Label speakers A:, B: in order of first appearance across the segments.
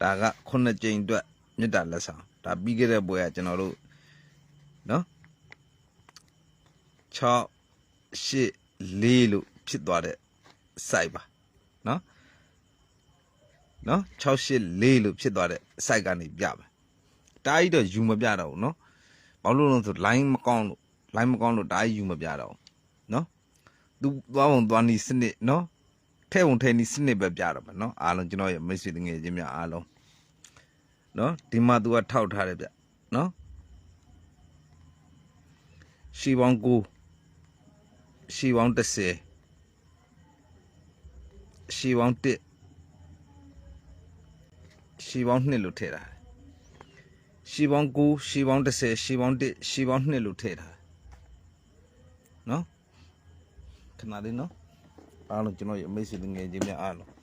A: ဒါကခုနှစ်ကြိမ်အတွက်မေတ္တာလက်ဆောင်ဒါပြီးခဲ့တဲ့ပွဲကကျွန်တော်တို့နော်6 8 4လို့ဖြစ်သွားတဲ့ site ပါနော်နော်6 8 4လို့ဖြစ်သွားတဲ့ site ကနေပြမယ်တားကြီးတော့ယူမပြတော့ဘူးနော်ဘာလို့လဲဆို line မကောင်းလို့ line မကောင်းလို့တားကြီးယူမပြတော့ဘူးနော်သူသွားပုံသွားနီစနစ်နော်ထဲုံထဲနီစနစ်ပဲပြတော့မှာနော်အားလုံးကျွန်တော်ရဲ့မိတ်ဆွေတငယ်ချင်းများအားလုံး နော်ဒီမှာသူကထောက်ထားတယ်ဗျနော်ရှီပေါင်းကိုရှီပေါင်း30ရှီပေါင်း1ရှီပေါင်း2လို့ထည့်တာရှီပေါင်း9ရှီပေါင်း30ရှီပေါင်း1ရှီပေါင်း2လို့ထည့်တာနော်ခဏလေးနော်အားလုံးကျွန်တော်ရဲ့မိတ်ဆွေငယ်ချင်းများအားလုံး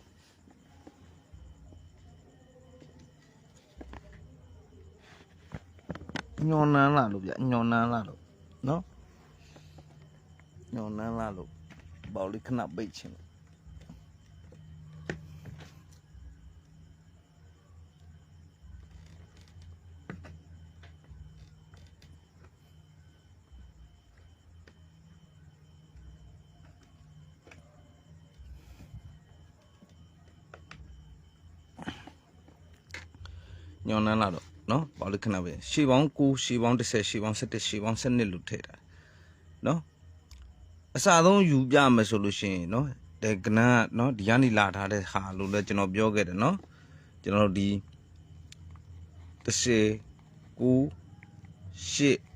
A: ညော်နန်းလာလို့ဗျညော်နန်းလာလို့နော်ညော်နန်းလာလို့ဘောက်လေးခဏပိတ်ချင်လို့ညောင်းနှမ်းလာတော့ နော်ဘာလို့ခဏပဲရှေပေါင်း9ရှေပေါင်း10ရှေပေါင်း17ရှေပေါင်း12လို့ထည့်တာနော်အစဆုံးယူပြမယ်ဆိုလို့ရှိရင်နော်ဒီကနန်းကနော်ဒီကနေလာထားတဲ့ဟာလို့လည်းကျွန်တော်ပြောခဲ့တယ်နော်ကျွန်တော်တို့ဒီ10 9 8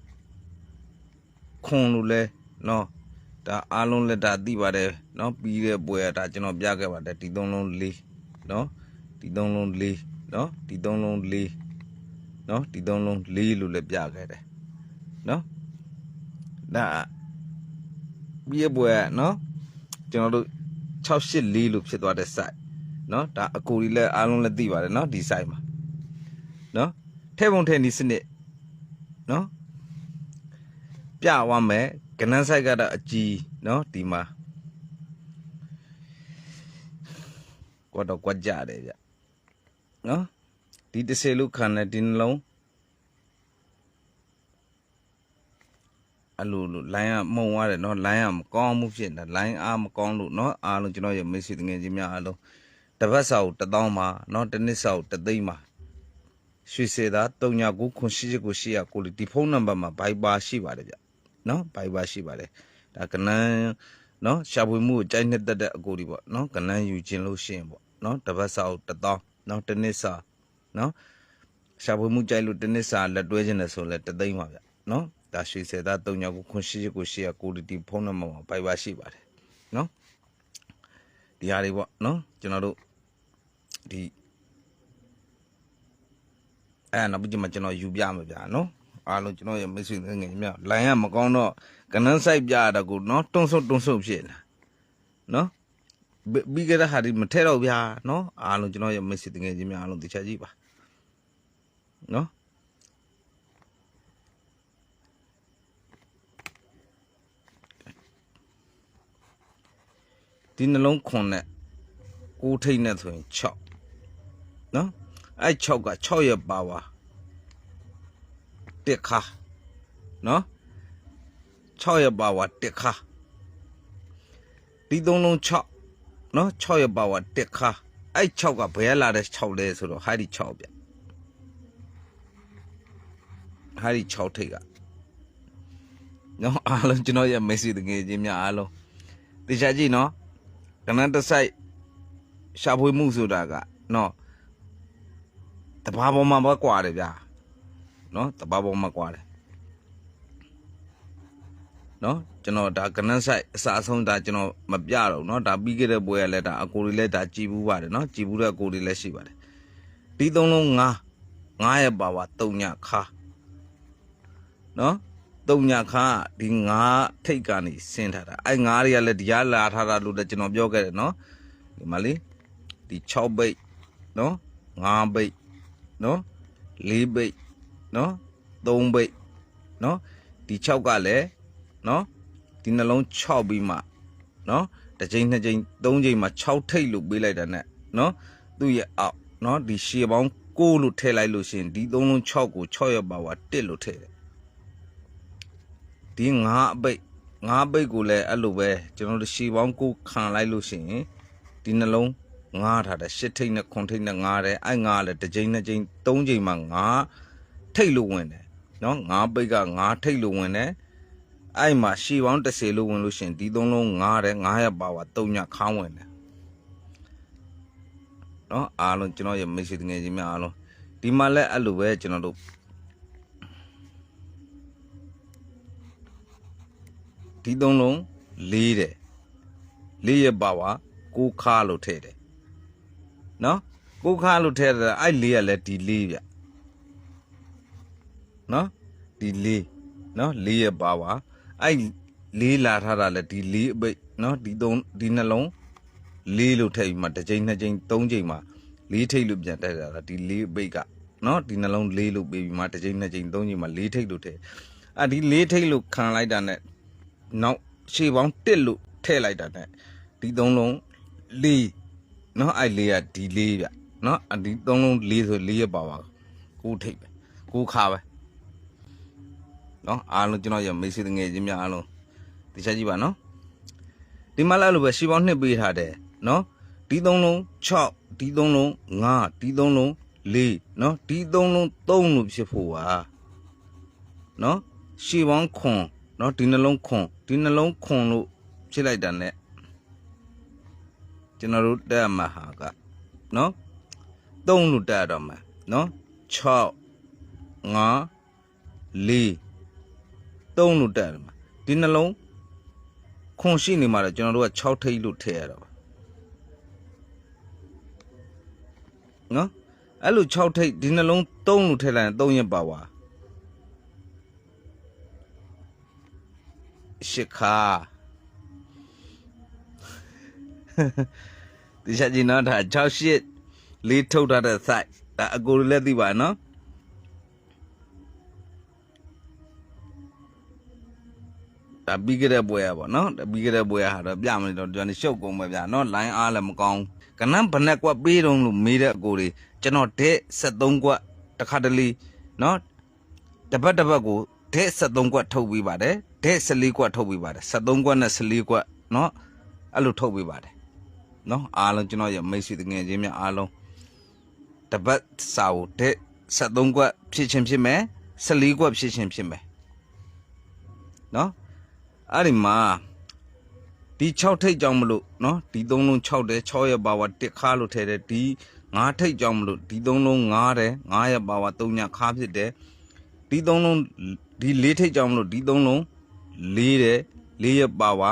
A: ခွန်လို့လဲနော်ဒါအားလုံးလက်တာသိပါတယ်နော်ပြီးတဲ့ပွဲကဒါကျွန်တော်ပြခဲ့ပါတယ်ဒီသုံးလုံးလေးနော်ဒီသုံးလုံးလေးနော်ဒီသုံးလုံးလေး နော်ဒီသုံးလုံးလေးလို့လည်းပြခဲ့တယ်နော်ဒါပြီးတဲ့ပွဲကနော်ကျွန်တော်တို့684လို့ဖြစ်သွားတဲ့ site နော်ဒါအကူကြီးလည်းအားလုံးလည်းသိပါတယ်နော်ဒီ site မှာနော်ထဲပုံထဲနီစနစ်နော်ပြသွားမယ်ကနန်း site ကတော့အကြီးနော်ဒီမှာကွာတော့ကွာကြတယ်ဗျနော် ဒီတစ်ဆယ်လို့ခံတဲ့ဒီနှလုံးအလိုလို line ကမှုံသွားတယ်เนาะ line ကမကောင်းမှုဖြစ်နေတာ line အားမကောင်းလို့เนาะအားလုံးကျွန်တော်ရဲ့မိတ်ဆွေငယ်ချင်းများအားလုံးတစ်ပတ်စာကို1000မှာเนาะတစ်နှစ်စာကို3သိန်းမှာရွှေစေတာ39ခွန်ရှိကိုရှိရကိုလီဒီဖုန်းနံပါတ်မှာ Viber ရှိပါတယ်ဗျเนาะ Viber ရှိပါတယ်ဒါကနန်းเนาะရှာဖွေမှုကိုကြိုက်နှစ်သက်တဲ့အကိုဒီပေါ့เนาะကနန်းယူခြင်းလို့ရှိရင်ပေါ့เนาะတစ်ပတ်စာကို1000เนาะတစ်နှစ်စာ နော်ရှာဖွေမှုကြိုက်လို့တနစ်စာလက်တွဲခြင်းလဲဆိုလဲတသိန်းပါဗျနော်ဒါရွှေစေသား၃ယောက်ကိုခွန်ရှိရှိကိုရှိရကိုတီဖုန်းနံပါတ်မှာပိုက်ပါရှိပါတယ်နော်ဒီဟာတွေပေါ့နော်ကျွန်တော်တို့ဒီအဲနောက်ပြီးမှကျွန်တော်ယူပြမယ်ဗျာနော်အားလုံးကျွန်တော်ရဲ့မိတ်ဆွေငယ်များလိုင်းကမကောင်းတော့ကနန်းဆိုင်ပြရတာကိုနော်တွန်းဆုပ်တွန်းဆုပ်ဖြစ်လာနော်ပြီးကြတဲ့ဟာဒီမထဲတော့ဗျာနော်အားလုံးကျွန်တော်ရဲ့မိတ်ဆွေငယ်ချင်းများအားလုံးတရားကြည့်ပါ နော်ဒီနှလုံးခွန်နဲ့ကိုးထိတ်နဲ့ဆိုရင်6နော်အဲ့6က6ရဲ့ပါဝါတက်ခါနော်6ရဲ့ပါဝါတက်ခါဒီသုံးလုံး6နော်6ရဲ့ပါဝါတက်ခါအဲ့6ကဘယ်လာတဲ့6လဲဆိုတော့ဟာဒီ6ဗျ ဟာဒီ6ထိပ်ကနော်အားလုံးကျွန်တော်ရဲ့ message တကယ်ချင်းများအားလုံးတေချာကြည့်နော်ကနန်းတဆိုင်ရှာဖွေမှုဆိုတာကနော်တဘာပေါ်မှာပဲကွာတယ်ဗျာနော်တဘာပေါ်မှာကွာတယ်နော်ကျွန်တော်ဒါကနန်းဆိုင်အစားဆုံးဒါကျွန်တော်မပြတော့နော်ဒါပြီးခဲ့တဲ့ပွဲကလည်းဒါအကိုတွေလည်းဒါကြည်ဘူးပါတယ်နော်ကြည်ဘူးတဲ့အကိုတွေလည်းရှိပါတယ်ဒီသုံးလုံး9 9ရဲ့ပါဝါ3ညခါ နော်သုံးညခါဒီငါးထိတ်ကနေဆင်းထားတာအဲငါးတွေကလည်းတရားလာထားတာလို့လည်းကျွန်တော်ပြောခဲ့တယ်နော်ဒီမှာလေဒီ6ဘိတ်နော်9ဘိတ်နော်4ဘိတ်နော်3ဘိတ်နော်ဒီ6ကလည်းနော်ဒီနှလုံး6ပြီးမှနော်တစ်ချိန်နှစ်ချိန်သုံးချိန်မှ6ထိတ်လို့ပေးလိုက်တာ ਨੇ နော်သူ့ရဲ့အောက်နော်ဒီရှေ့ပေါင်း9လို့ထည့်လိုက်လို့ရှင်ဒီ3လုံး6ကို6ရပါဝါ1လို့ထည့်တယ် ဒီငါးအပိတ်ငါးပိတ်ကိုလည်းအဲ့လိုပဲကျွန်တော်တို့ရှည်ပေါင်းကိုခံလိုက်လို့ရှိရင်ဒီနှလုံးငါးထားတယ်ရှစ်ထိတ်နဲ့ခွန်ထိတ်နဲ့ငါးတယ်အဲ့ငါးလည်းတစ်ချိန်နှစ်ချိန်သုံးချိန်မှငါးထိတ်လို့ဝင်တယ်နော်ငါးပိတ်ကငါးထိတ်လို့ဝင်တယ်အဲ့မှာရှည်ပေါင်း30လို့ဝင်လို့ရှိရင်ဒီသုံးလုံးငါးတယ်ငါးရပါဝါသုံးညခန်းဝင်တယ်နော်အားလုံးကျွန်တော်ရဲ့မိတ်ဆွေငယ်ချင်းများအားလုံးဒီမှာလည်းအဲ့လိုပဲကျွန်တော်တို့ ဒီသုံးလုံးလေးတယ်လေးရဲ့ပါဝါကိုခါလို့ထည့်တယ်နော်ကိုခါလို့ထည့်တယ်အဲ့လေးကလည်းဒီလေးဗျနော်ဒီလေးနော်လေးရဲ့ပါဝါအဲ့လေးလာထားတာလည်းဒီလေးအပိတ်နော်ဒီသုံးဒီနှလုံးလေးလို့ထည့်ပြီးမှတစ်ချိန်နှစ်ချိန်သုံးချိန်မှာလေးထိတ်လို့ပြန်တက်တာဒီလေးအပိတ်ကနော်ဒီနှလုံးလေးလို့ပေးပြီးမှတစ်ချိန်နှစ်ချိန်သုံးချိန်မှာလေးထိတ်လို့ထည့်အဲ့ဒီလေးထိတ်လို့ခံလိုက်တာနဲ့ နောက်ရှေ့ပေါင်းတစ်လို့ထည့်လိုက်တာနဲ့ဒီသုံးလုံးလေးနော်အဲ့လေးကဒီလေးဗျနော်အဒီသုံးလုံးလေးဆိုလေးရပါပါကိုထိတ်ပဲကိုခါပဲနော်အားလုံးကျွန်တော်ရမိတ်ဆွေငယ်ချင်းများအားလုံးတခြားကြည့်ပါနော်ဒီမှာလည်းအဲ့လိုပဲရှီပေါင်းနှစ်ပေးထားတယ်နော်ဒီသုံးလုံး6ဒီသုံးလုံး5ဒီသုံးလုံး4နော်ဒီသုံးလုံး3လို့ဖြစ်ဖို့ပါနော်ရှီပေါင်း ခွန်နော်ဒီနှလုံးခွန်ဒီနှလုံးခွန်လို့ဖြစ်လိုက်တာ ਨੇ ကျွန်တော်တို့တက်ရမှာဟာကနော်3လို့တက်ရတော့မှာနော်6 5 4 3လို့တက်ရမှာဒီနှလုံးခွန်ရှိနေမှာတော့ကျွန်တော်တို့က6ထိပ်လို့ထည့်ရတာပါနော်အဲ့လို6ထိပ်ဒီနှလုံး3လို့ထည့်လိုက်ရင်3ရက်ပါ ရှစ်ခါဒီချက်ကြီးနော်ဒါ6ရှစ်လေးထုတ်ထားတဲ့ site ဒါအကိုလည်းသိပါနော်ဒါပြီးကြတဲ့ပွဲရပါနော်ဒါပြီးကြတဲ့ပွဲရဟာတော့ပြမလို့တော့ကျွန်တော်ရှုပ်ကုန်ပဲဗျာနော်လိုင်းအားလည်းမကောင်းကနန်းဘနဲ့ကွက်ပေးတော့လို့မေးတဲ့အကိုတွေကျွန်တော်ဒက်73ကွက်တစ်ခါတလေနော်တပတ်တပတ်ကိုဒက်73ကွက်ထုတ်ပေးပါတယ်ဒက်14ကွက်ထုတ်ပေးပါတယ်73ကွက်နဲ့14ကွက်နော်အဲ့လိုထုတ်ပေးပါတယ်နော်အားလုံးကျွန်တော်ရမိတ်ဆွေတငယ်ချင်းများအားလုံးတပတ်စာကိုဒက်73ကွက်ဖြစ်ချင်းဖြစ်မယ်14ကွက်ဖြစ်ချင်းဖြစ်မယ်နော် အဲ့ဒီမှာဒီ6ထိတ်ကြောင့်မလို့เนาะဒီ3လုံး6တယ်6ရဲ့ပါဝါ1ခါလို့ထဲတယ်ဒီ9ထိတ်ကြောင့်မလို့ဒီ3လုံး9တယ်9ရဲ့ပါဝါ3ညခါဖြစ်တယ်ဒီ3လုံးဒီ4ထိတ်ကြောင့်မလို့ဒီ3လုံး လေးတယ်လေးရဲ့ပါဝါ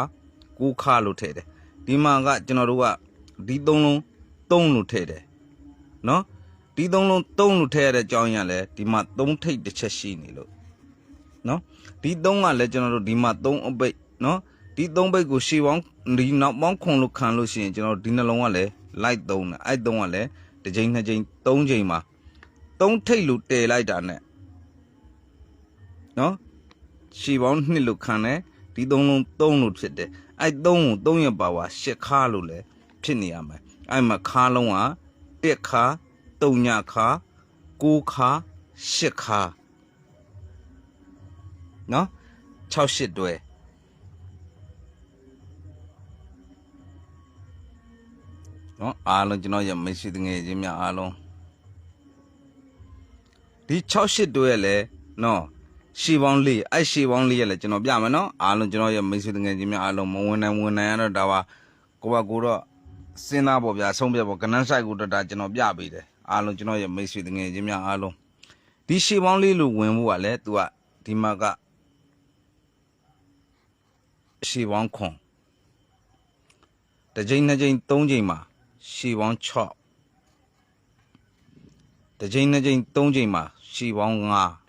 A: ကိုခလို့ထည့်တယ်ဒီမှာကကျွန်တော်တို့ကဒီသုံးလုံးသုံးလို့ထည့်တယ်နော်ဒီသုံးလုံးသုံးလို့ထည့်ရတဲ့အကြောင်းရလဲဒီမှာသုံးထိပ်တစ်ချက်ရှိနေလို့နော်ဒီသုံးကလည်းကျွန်တော်တို့ဒီမှာသုံးအပိတ်နော်ဒီသုံးပိတ်ကိုရှေ့ပေါင်းဒီနောက်ပေါင်းခွန်လို့ခံလို့ရှိရင်ကျွန်တော်ဒီနှလုံးကလည်းလိုက်သုံးတယ်အဲ့သုံးကလည်းတစ်ချိန်နှစ်ချိန်သုံးချိန်မှာသုံးထိပ်လို့တည်လိုက်တာနဲ့နော် ရှေ့ပေါင်း2လို့ခံတယ်ဒီ3လုံး3လို့ဖြစ်တယ်အဲ့3ကို3ရပါဝါ10ခါလို့လည်းဖြစ်နေရမယ်အဲ့မှာခါလုံးက1ခါ3ညခါ9ခါ10ခါနော်68တွဲနော်အားလုံးကျွန်တော်ရမရှိတငယ်ချင်းများအားလုံးဒီ68တွဲလဲနော် ရှီပေါင်းလေးအဲ့ရှီပေါင်းလေးရလဲကျွန်တော်ပြမယ်နော်အားလုံးကျွန်တော်ရမရှိတငယ်ချင်းများအားလုံးမဝင်နိုင်ဝင်နိုင်ရတော့ဒါပါကိုပါကိုတော့စဉ်းစားပေါ့ဗျာဆုံးပြပေါ့ကနန်းဆိုင်ကိုတော့ဒါကျွန်တော်ပြပေးတယ်အားလုံးကျွန်တော်ရမရှိတငယ်ချင်းများအားလုံးဒီရှီပေါင်းလေးလို့ဝင်ဖို့ကလည်း तू ကဒီမှာကရှေပေါင်းခွန်တစ်ကြိမ်နှစ်ကြိမ်သုံးကြိမ်မှာရှေပေါင်း6တစ်ကြိမ်နှစ်ကြိမ်သုံးကြိမ်မှာရှေပေါင်း5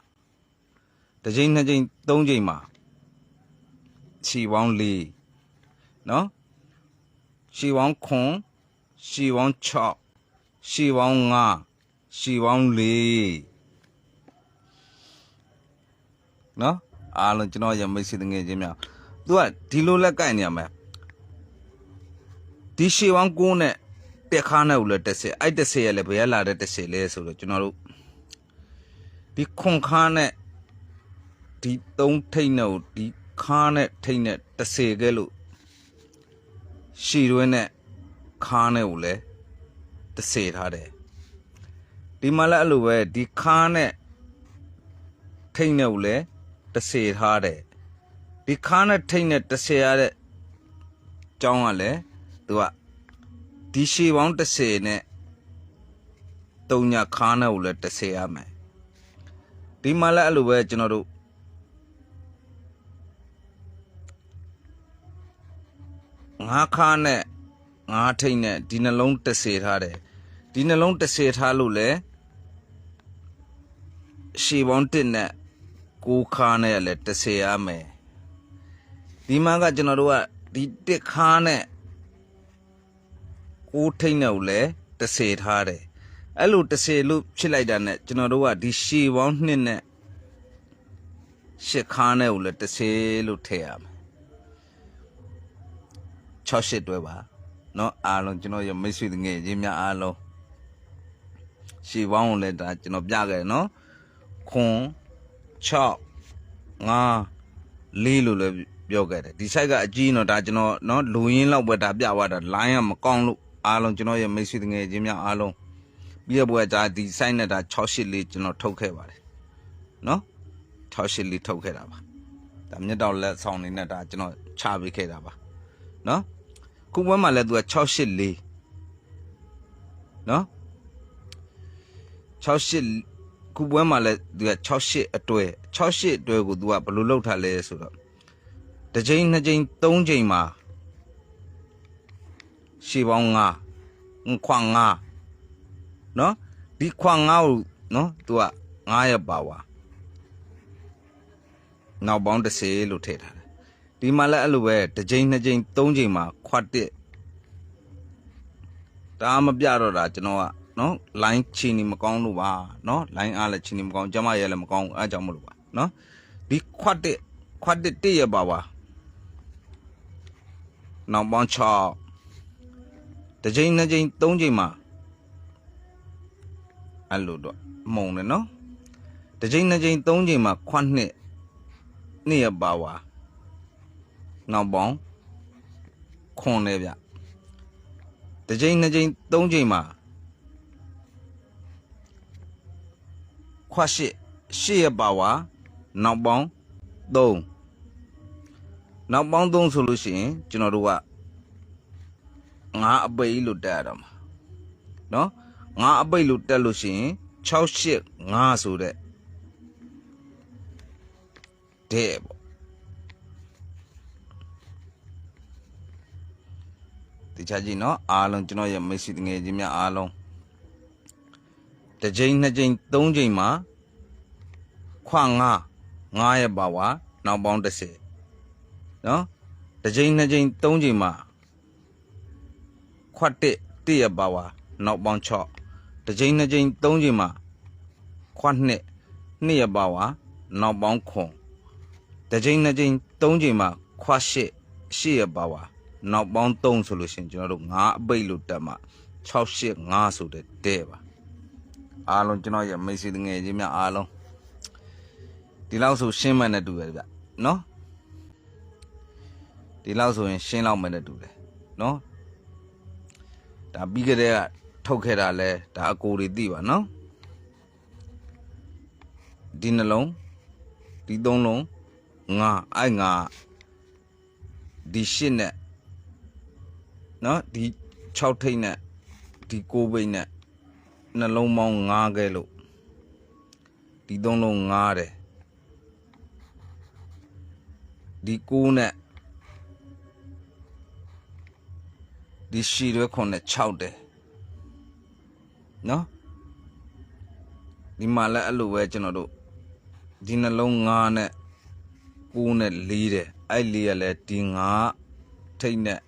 A: တစ်ကြိမ်နှစ်ကြိမ်သုံးကြိမ်မှာရှေပေါင်း4နော်ရှေပေါင်းခွန်ရှေပေါင်း6ရှေပေါင်း5ရှေပေါင်း4နော်အားလုံးကျွန်တော်ရမိတ်ဆွေတငယ်ချင်းများ तू ကဒီလိုလက်ကင်နေရမယ်ဒီရှေဝမ်းကိုးနဲ့တက်ခါနဲ့ဦးလဲတက်စေအဲ့တက်စေရလဲဘယ်ရလာတဲ့တက်စေလဲဆိုတော့ကျွန်တော်တို့ဒီခွန်ခါနဲ့ ဒီသုံးထိတ်နဲ့ကိုဒီခါနဲ့ထိတ်နဲ့တက်စေကဲလို့ရှီရွဲနဲ့ခါနဲ့ကိုလဲတက်စေထားတယ်ဒီမှာလည်းအဲ့လိုပဲဒီခါနဲ့ထိတ်နဲ့ကိုလဲတက်စေထားတယ်ဒီခါနဲ့ထိတ်နဲ့တက်စေရတဲ့ကြောင်းကလည်းသူကဒီရှေပေါင်း30နဲ့တုံညာခါနဲ့ကိုလည်း30ရမယ်ဒီမှာလည်းအဲ့လိုပဲကျွန်တော်တို့ ငါးခါနဲ့ငါးထိတ်နဲ့ဒီနှလုံး30ထားတယ်ဒီနှလုံး30ထားလို့လေရှေပေါင်း1နဲ့ကိုးခါနဲ့လည်း30ရမယ်ဒီမှာကကျွန်တော်တို့ကဒီတစ်ခါနဲ့ကိုးထိတ်နဲ့ကိုလည်း30ထားတယ်အဲ့လို30လို့ဖြစ်လိုက်တာနဲ့ကျွန်တော်တို့ကဒီရှည်ပေါင်းနှစ်နဲ့ရှစ်ခါနဲ့ကိုလည်း30လို့ထည့်ရမယ် 6ရှစ်တွဲပါเนาะအားလုံးကျွန်တော်ရမိတ်ဆွေငယ်ချင်းများအားလုံးရှည်ပေါင်းကိုလည်းဒါကျွန်တော်ပြခဲ့တယ်เนาะခွန်6 5လေးလို့လည်းပြောခဲ့တယ်ဒီ site ကအကြီးတော့ဒါကျွန်တော်เนาะလူရင်းလောက်ပဲဒါပြသွားတာ line ကမကောင်းလို့အားလုံးကျွန်တော်ရဲ့မိတ်ဆွေငယ်ချင်းများအားလုံးပြီးရပွဲကြာဒီ site နဲ့ဒါ68လေးကျွန်တော်ထုတ်ခဲ့ပါတယ်เนาะ68လေးထုတ်ခဲ့တာပါဒါမြတ်တော်လက်ဆောင်နေနဲ့ဒါကျွန်တော်ချပေးခဲ့တာပါเนาะ ခုပွဲမှာလည်းသူက684နော်68ခုပွဲမှာလည်းသူက68အတွဲ68အတွဲကိုသူကဘယ်လိုလုပ်ထားလဲဆိုတော့တစ်ချိန်နှစ်ချိန်သုံးချိန်မှာရှေပေါင်း9ခွန်9နော်ဒီခွန်9ကိုနော်သူက9ရပါပါနောက်ပေါင်း10လို့ထည့်ထား ဒီမှာလည်းအဲ့လိုပဲတစ်ချိန်နှစ်ချိန်သုံးချိန်မှာခွတ်တစ်ဒါမပြတော့တာကျွန်တော်ကနော် line ချီနေမကောင်းလို့ပါနော် line အားလည်းချီနေမကောင်းကျမရဲလည်းမကောင်းအားကြောင့်မလို့ပါနော်ဒီခွတ်တစ်ခွတ်တစ်တည့်ရပါပါနောက်ပေါင်း6တစ်ချိန်နှစ်ချိန်သုံးချိန်မှာအဲ့လိုတော့မုံတယ်နော်တစ်ချိန်နှစ်ချိန်သုံးချိန်မှာခွတ်နှစ်နှစ်ရပါပါ နောက်ပေါင်းခွန်တယ်ဗျတစ်ချိန်နှစ်ချိန်သုံးချိန်မှာခွတ်ရှစ်ရှစ်ရပါဝါနောက်ပေါင်း3နောက်ပေါင်း3ဆိုလို့ရှိရင်ကျွန်တော်တို့ကငါအပိတ်လို့တက်ရတော့မှာเนาะငါအပိတ်လို့တက်လို့ရှိရင်6ရှစ်5ဆိုတဲ့တဲ့ပေါ့ တခြားကြည့်နော်အားလုံးကျွန်တော်ရဲ့မိတ်ဆွေငယ်ချင်းများအားလုံးတစ်ချိန်နှစ်ချိန်သုံးချိန်မှာခွငါငါရဲ့ပါဝါနောက်ပေါင်း30နော်တစ်ချိန်နှစ်ချိန်သုံးချိန်မှာခွတ်တစ်တစ်ရဲ့ပါဝါနောက်ပေါင်း6တစ်ချိန်နှစ်ချိန်သုံးချိန်မှာခွတ်နှစ်နှစ်ရဲ့ပါဝါနောက်ပေါင်းခွန်တစ်ချိန်နှစ်ချိန်သုံးချိန်မှာခွတ်ရှစ်ရှစ်ရဲ့ပါဝါ နောက်ပေါင်း3ဆိုလို့ရှိရင်ကျွန်တော်တို့9အပိတ်လို့တက်မှာ6 8 5ဆိုတဲ့တဲ့ပါအားလုံးကျွန်တော်ရဲ့မိတ်ဆွေငယ်ချင်းများအားလုံးဒီလောက်ဆိုရှင်းမှန်းနဲ့တူတယ်ဗျနော်ဒီလောက်ဆိုရင်ရှင်းလောက်မှန်းနဲ့တူတယ်နော်ဒါပြီးကြတဲ့ကထုတ်ခဲ့တာလဲဒါအကိုတွေသိပါနော်ဒီနှလုံးဒီသုံးလုံးငါအဲ့ငါဒီရှစ်နဲ့ နော်ဒီ6ထိတ်နဲ့ဒီ9ဘိတ်နဲ့နှလုံးပေါင်း9ခဲလို့ဒီသုံးလုံး9တယ်ဒီ9နဲ့ဒီရှီရွဲခွန်နဲ့6တယ်နော်ဒီမှာလည်းအဲ့လိုပဲကျွန်တော်တို့ဒီနှလုံး9နဲ့9နဲ့4တယ်အဲ့4ရလဲဒီ9ထိတ်နဲ့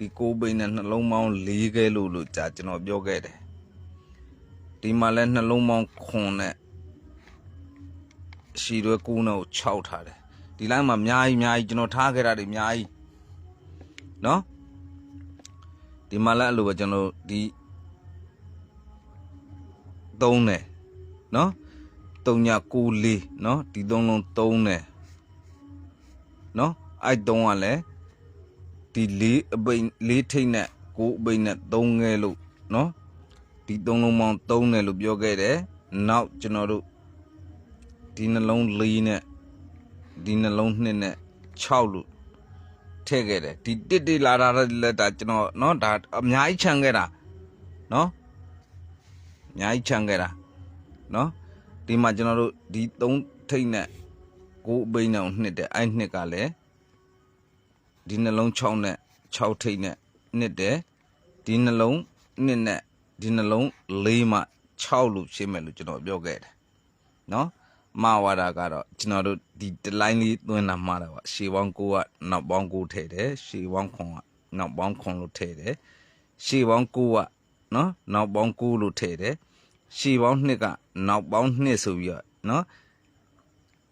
A: ဒီ9ဘိန်းနဲ့နှလုံးပေါင်း4ခဲလို့လို့ကြာကျွန်တော်ပြောခဲ့တယ်ဒီမှာလဲနှလုံးပေါင်းခွန်နဲ့ရှီရွဲ9နဲ့ကို6ထားတယ်ဒီလိုက်မှာအများကြီးအများကြီးကျွန်တော်ထားခဲ့တာတွေအများကြီးနော်ဒီမှာလည်းအဲ့လိုပဲကျွန်တော်တို့ဒီသုံးတယ်နော်3ည94နော်ဒီသုံးလုံးသုံးတယ်နော်အဲ့သုံးကလည်း ဒီလေးအပိန်လေးထိတ်နဲ့ကိုအပိန်နဲ့သုံးငဲလို့နော်ဒီသုံးလုံးပေါင်းသုံးတယ်လို့ပြောခဲ့တယ်နောက်ကျွန်တော်တို့ဒီနှလုံးလေးနဲ့ဒီနှလုံးနှစ်နဲ့6လို့ထည့်ခဲ့တယ်ဒီတစ်တိလာတာလက်တာကျွန်တော်နော်ဒါအများကြီးခြံခဲ့တာနော်အများကြီးခြံခဲ့တာနော်ဒီမှာကျွန်တော်တို့ဒီ3ထိတ်နဲ့ကိုအပိန်နဲ့နှစ်တယ်အဲ့နှစ်ကလည်း ဒီနှလုံး6နဲ့6ထိတ်နဲ့နှစ်တယ်ဒီနှလုံးနှစ်နဲ့ဒီနှလုံး4မှ6လို့ရှင်းမယ်လို့ကျွန်တော်ပြောခဲ့တယ်နော်မှားဝါတာကတော့ကျွန်တော်တို့ဒီတလိုင်းလေးသွင်းတာမှားတာပါရှေးပေါင်း9ကနောက်ပေါင်း9ထည့်တယ်ရှေးပေါင်း9ကနောက်ပေါင်း9လို့ထည့်တယ်ရှေးပေါင်း9ကနော်နောက်ပေါင်း9လို့ထည့်တယ်ရှေးပေါင်း2ကနောက်ပေါင်း2ဆိုပြီးတော့နော်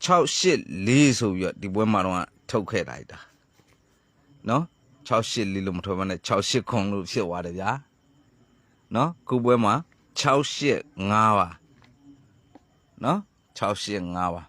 A: 6 8 4ဆိုပြီးတော့ဒီပွဲမှာတော့ထုတ်ခဲ့တာ ਈ တာ နော်6 8 4လို့မထွက်ဘဲနဲ့6 8ခွန်လို့ဖြစ်သွားတယ်ဗျာနော်ခုပွဲမှာ6 8 5ပါနော်6 8 5ပါ